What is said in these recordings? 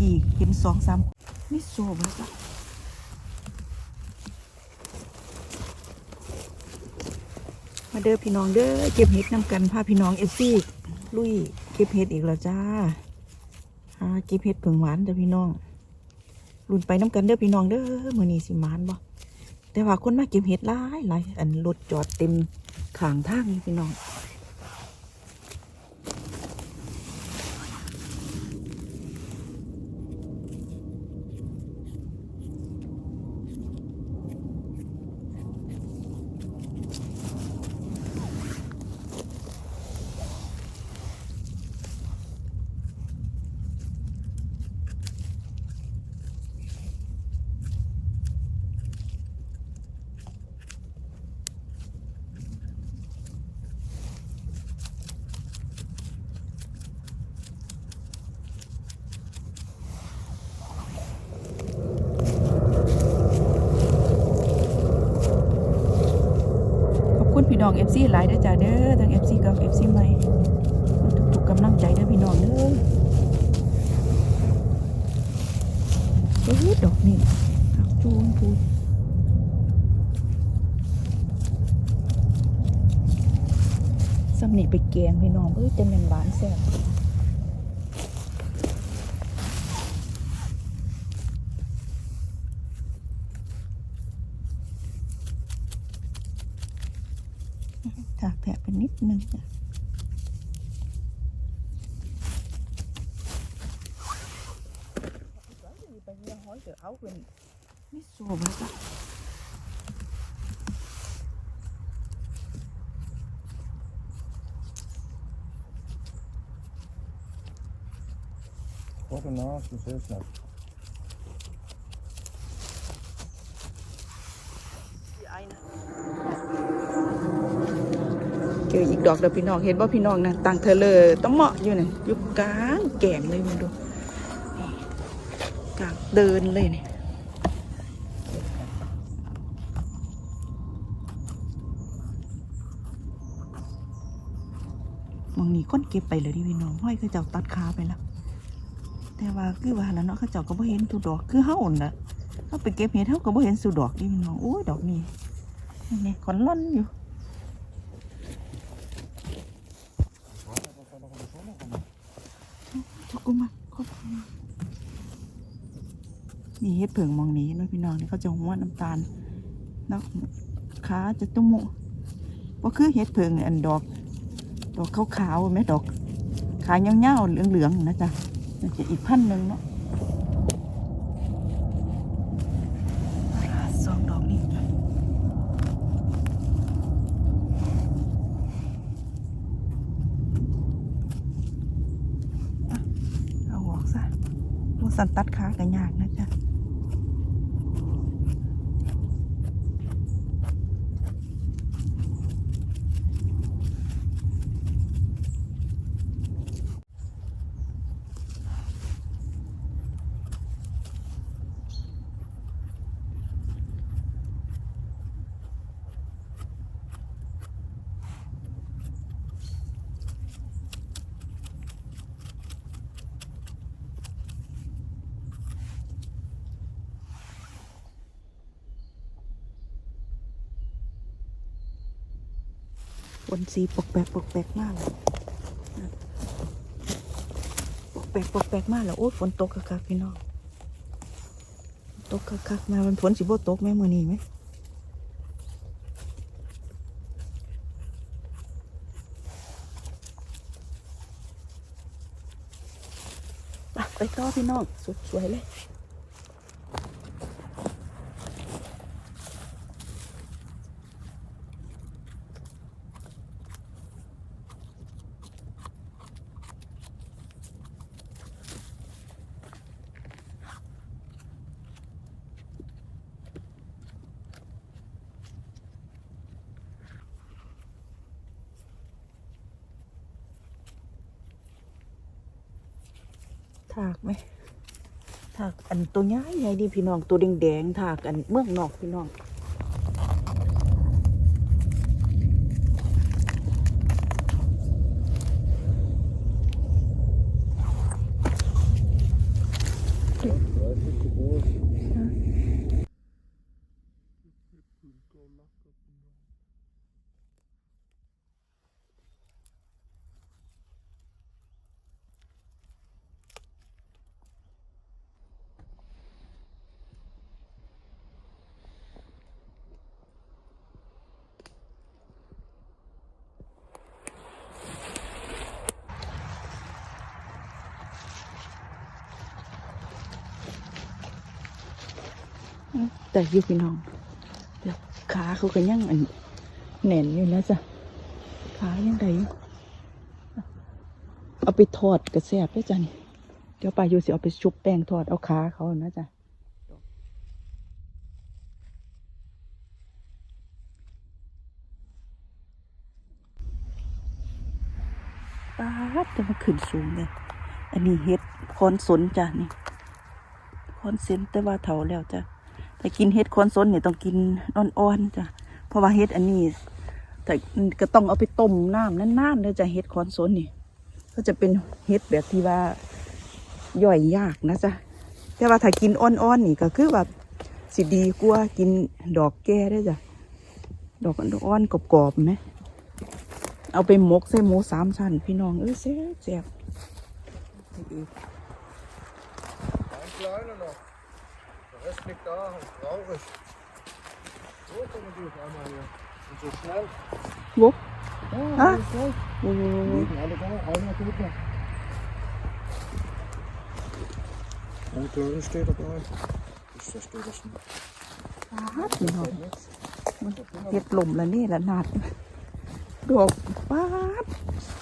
กี้เห็นสองสามนี่โซ่บ่จ้ะมาเด้อพี่น้องเด้อเก็บเห็ดนำกันพาพี่น้องเอซี่ลุยเก็บเห็ดอีกแล้วจ้าหาเก็บเห็ดผึ่งหวานเด้อพี่น้องลุนไปน้ำกันเด้อพี่น้องเด้อมื้อนี้สิมานบ่แต่ว่าคนมาเก็บเห็ดหลายหลายอันรถจอดเต็มข้างทางนี่พี่น้อง ขอบคุณพี่น้อง FC หลายเด้อจ้าเด้อทั้ง FC กับเอฟซีใหม่ทุกๆกำลังใจเด้อพี่น้องเด้อเฮ้ยดอกนี่ผักจูนพูดสำนีไปแกงพี่น้องเอ้ยจะเป็นหวานแซ่บถากแผ ลไปนิดนึงจ้ะไปเลี้ยงหอยเดี๋ยวเอาเป็นไม่สูบแล้วจ้ เจออีกดอกเดี๋ยวพี่น้องเห็นว่พี่น้องนะตังเธอเลยต้องเหมาะอยู่นี่ยอยู่กลางแก่งเลยมาดูกลางเดินเลยเนี่ยมองนี่คนเก็บไปเลยดิพี่น้องห้อยเขาเจ้าตัดขาไปแล้วแต่ว่าคือว่าแล้วเนาะเขาเจ้าก็บ่เห็นสุดดอกคือเฮาอุ่น่ะเขาไปเก็บเห็ดเฮาก็บ่เห็นสุดดอกดิพี่น้องโอ้ยดอกนี้นี่ขอนล่อนอยู่ ทุ กกุมาครบนี่เห็ดเผิงมองนี้น้องพี่น้องนี่เขาจะหัวน้ำตาลนักขาจะตุ้มโมก็คือเห็ดเผิงอันดอก ดอกขาวๆไหมดอก ขาเงาๆเหลืองๆนะจ๊ะจะอีกพันหนึ่งเนาะสองดอกนี่จ้ะเอาออกซะพวก สันตัดขากันยากนะจ๊ะ บ นสีปกแปกปกแปกมากเลยปกแปกปกแปกมากแล้วโอ้ยฝนตกคักๆพี่น้องตกคักๆมามันฝนสิบ่ตกไหมมือนี้ไหมไปต่อพี่น้องสุดสวยเลย ถากไหมถากอันตัวใหญ่ใหญ่ดีพี่น้องตัวแดงๆถากอันเมืองนอกพี่น้อง แต่ยูพี่น้องเดี๋ยวขาเขาก็ยังอันแน่นอยู่นะจ๊ะขายังได้อยู่เอาไปทอดกระแสบด้วยจ้ะนี่เดี๋ยวปลาอยู่สิเอาไปชุบแป้งทอดเอาขาเขานะจ๊ะปลาจะมาขึ้นสูงเลยอันนี้เฮ็ดคอนสนจ้ะนี่คอนเซนแต่ว่าเถาแล้วจ้ะ แต่กินเฮ็ดคอนซนเนี่ยต้องกินอ่อนๆจ้ะเพราะว่าเฮ็ดอันนี้ แต่ก็ต้องเอาไปต้มน้ำนานๆเลยจ้ะเฮ็ดคอนซนนี่ก็จะเป็นเฮ็ดแบบที่ว่าย่อยยากนะจ๊ะแต่ว่าถ้ากินอ่อนๆนี่ก็คือแบบสิดีกว่ากินดอกแก่ได้จ้ะดอกอ่อนกรอบๆไหมเอาไปหมกใส่หมูสามชั้นพี่น้องเอ้ยแซ่บแซ่บ Das liegt da und traurig. So, komm mal durch einmal hier. Und so schnell. วุก Ja, Ah. alles gleich. โอ้ย Liegen alle da. Einer gut noch. Ein kleiner steht dabei. Ich verstehe das nicht. พี่น้องเห็ดลมละนี่ละนาดดอกป้าด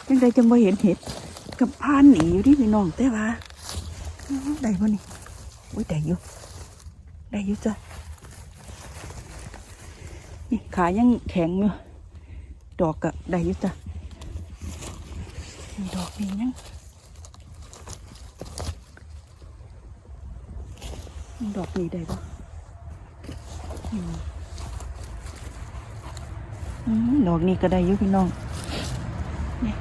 ยังไงจังว่าเห็นเห็ดกับพานหนีอยู่ที่พี่น้องแต่ว่าได้ปะนี่อุ้ยได้อยู่ ได้อยู่จ้ะนี่ขายังแข็งอยู่ดอกกับได้อยู่จ้ะดอกนี้ยังดอกนี้ได้ปะอืมดอกนี้ก็ได้อยู่พี่น้องนี่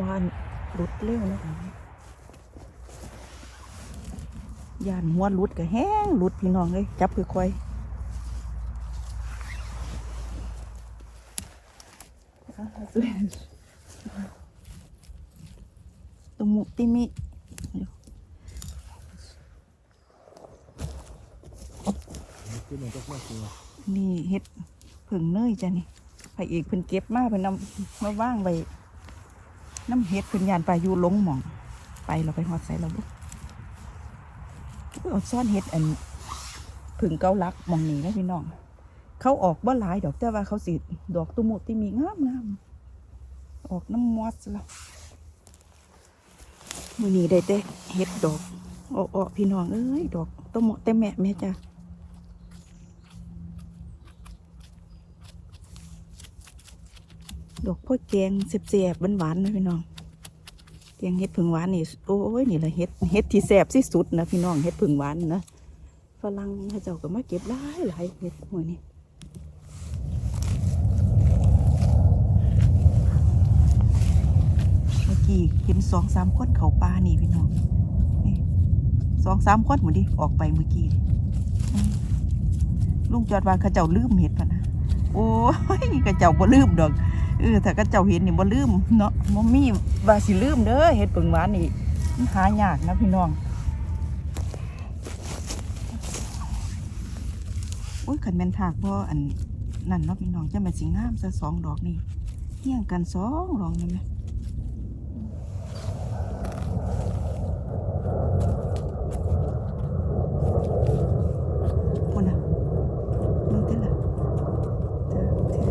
วานหลุดเร็วนะยานหัวหลุดก็แห้งหลุดพี่น้องเลยจับค่อยๆอะสวยตมุติมินี่เฮ็ดผึ่งเนยจ้ะนี่พระเอกเพิ่นเก็บมาเพิ่นนำมาว่างไว้ น้ำเฮ็ดพิ่นยานปลายู่หลงหมอง ไปเราไปฮอดใส่เราบุเอาซ่อนเฮ็ดอันผึ่งเกาลักมองนี้นะพี่น้อง เขาออกบ่หลายดอกแต่ว่าเขาสิดอกตุมุติมีงามงามออกน้ำมอสละมื้อนี้ได้แต่เฮ็ดดอกออๆพี่น้องเอ้ยดอกตุมุแต่แม่แม่จ้ะ ดอกพ่อแกงเสียบๆหวานๆนะพี่น้องแกงเห็ดผึ่งหวานนี่โอ้ยนี่แหละเห็ดเห็ดที่แสบที่สุดนะพี่น้องเห็ดผึ่งหวานนะฝรั่งเขาเจ้าก็มาเก็บหลายหลายเห็ดหัวนี่เมื่อกี้เห็นสองสามคนเขาปลานี่พี่น้องสองสามคนหมดดิออกไปเมื่อกี้ลุงจอดว่าเขาเจ้าลืมเห็ดพะนะโอ้ยเขาเจ้าบ่ลืมดอก เออถ้าก็เจ้าเห็นนี่บ่ลืมเนาะบ่มีว่าสิลืมเด้อเห็ดเปิงหวานนี่มันหายากนะพี่น้องอุ้ยขันแมนถากบ่อันนั่นเนาะพี่น้องจะแม่นสิงามซะสองดอกนี่เฮี้ยงกันสองดอกนี่แม่ คนน่ะมึงเต้นล่ะเธอเธอ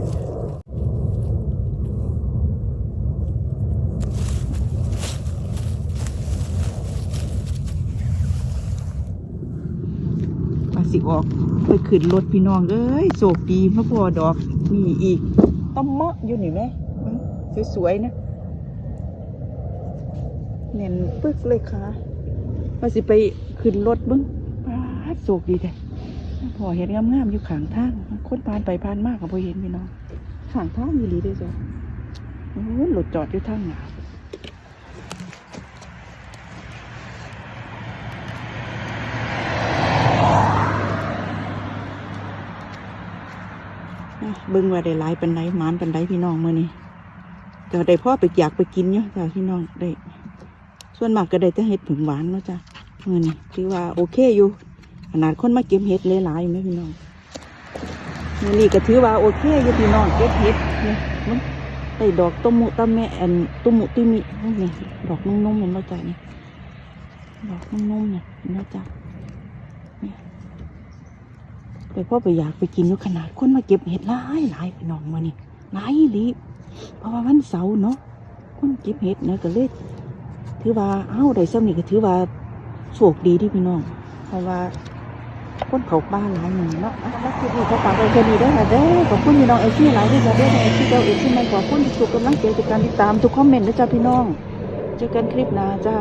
มา สิออกไปขึ้นรถพี่น้องเอ้ยโศกดีมาพอดอกนี่อีกต้องเมาะอยู่นี่ไหมสวยๆนะเน่นปึ๊กเลยค่ะมาสิไปขึ้นรถบึ้งป้าโศกดีแต่พอเห็นงามๆอยู่ขางทางคนผ่านไปผ่านมากกับพอเห็นพี่น้องขางทางอยู่ดีเด้อจ้ะโอ้รถจอดอยู่ทางหนา เบิ่งว่าได้หลายปันไดหมานปันไดพี่น้องมื่อนี้ก็ได้พ่อไปอยากไปกินอยู่จ้ะพี่น้องได้ ส่วนมากก็ได้แต่เห็ดผึ่งหวานเนาะจ้ะมื่อนี้ถือว่าโอเคอยู่ขนาดคนมาเก็บเห็ดเละหลายๆไหมพี่น้องมื่อนี้ก็ถือว่าโอเคอยู่พี่น้องเก็บเห็ดเนี่ยมันได้ดอกต้มมุตะแม่อันต้มมุติมินี่ดอกนุ่มๆเห็นบ่จ้ะนี่ดอกนุ่มๆเนี่ยเห็นบ่จ้ะ แต่พ่อไปอยากไปกินอยู่ขนาดคนมาเก็บเห็ดหลายหลายพี่น้องมื่อนี้หลายลีเพราะว่าวันเสาร์เนาะคนเก็บเห็ดนะก็เลยถือว่าเอ้าได้ซ้ำนี่ก็ถือว่าโชคดีที่พี่น้อง เพราะว่าคนเขาบ้านหลายหนึ่งเนาะอะแล้วคลิปนี้ก็ฝากไว้แค่นี้เด้ค่ะเด้อขอบคุณพี่น้องไอซี่หลายที่จะได้ในไอซี่เจ้าเอซี่มันขอบคุณที่สุกกำลังใจในการติดตามทุกคอมเมนต์นะจ้าพี่น้อง เจอกันคลิปหน้าจ้า